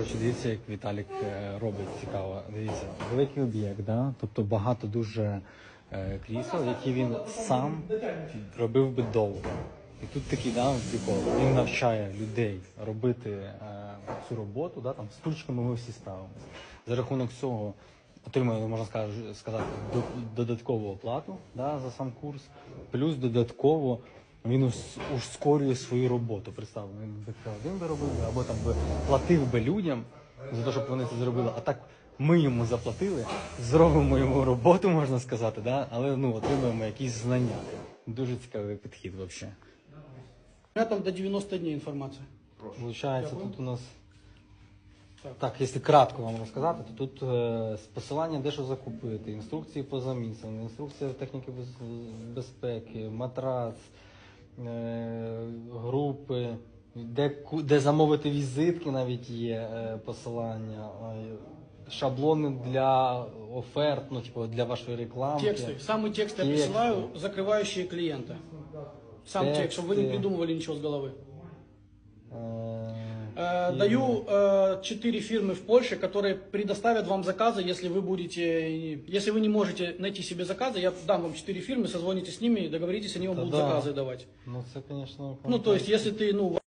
Коротше, дивіться, як Віталік е, робить цікаво. Дивіться, великий об'єкт, да? тобто багато дуже е, крісел, які він сам робив би довго. І тут такий да, прикол. Він навчає людей робити е, цю роботу, да? там, з тульчиками ми всі справимося. За рахунок цього отримує, можна сказати, до- додаткову оплату да, за сам курс, плюс додатково він ус- ускорює свою роботу. Представ, він би це один би робив, або там би платив би людям за те, щоб вони це зробили. А так ми йому заплатили, зробимо йому роботу, можна сказати, да? але ну, отримуємо якісь знання. Дуже цікавий підхід взагалі. У меня там до 90 дней информация. Получається, тут у нас. Так. Так, якщо кратко вам розказати, то тут е, з посилання де що закупити, інструкції по замісам, інструкція техніки без- безпеки, матрац, групи, де, ку- де замовити візитки навіть є е, посилання, е, шаблони для оферт, ну, типу, для вашої реклами. Тексты. Самый текст я Тексты. присылаю, закрывающие клиента. Сам текст, чтобы вы не Тексты. придумывали ничего с головы. Е, Э, і- Даю э, четыре фирмы в Польше, которые предоставят вам заказы, если вы будете, если вы не можете найти себе заказы, я дам вам четыре фирмы, созвоните с ними, договоритесь, они вам Да будут да. заказы давать. Ну, це, звісно, Ну, то есть, если ты, ну,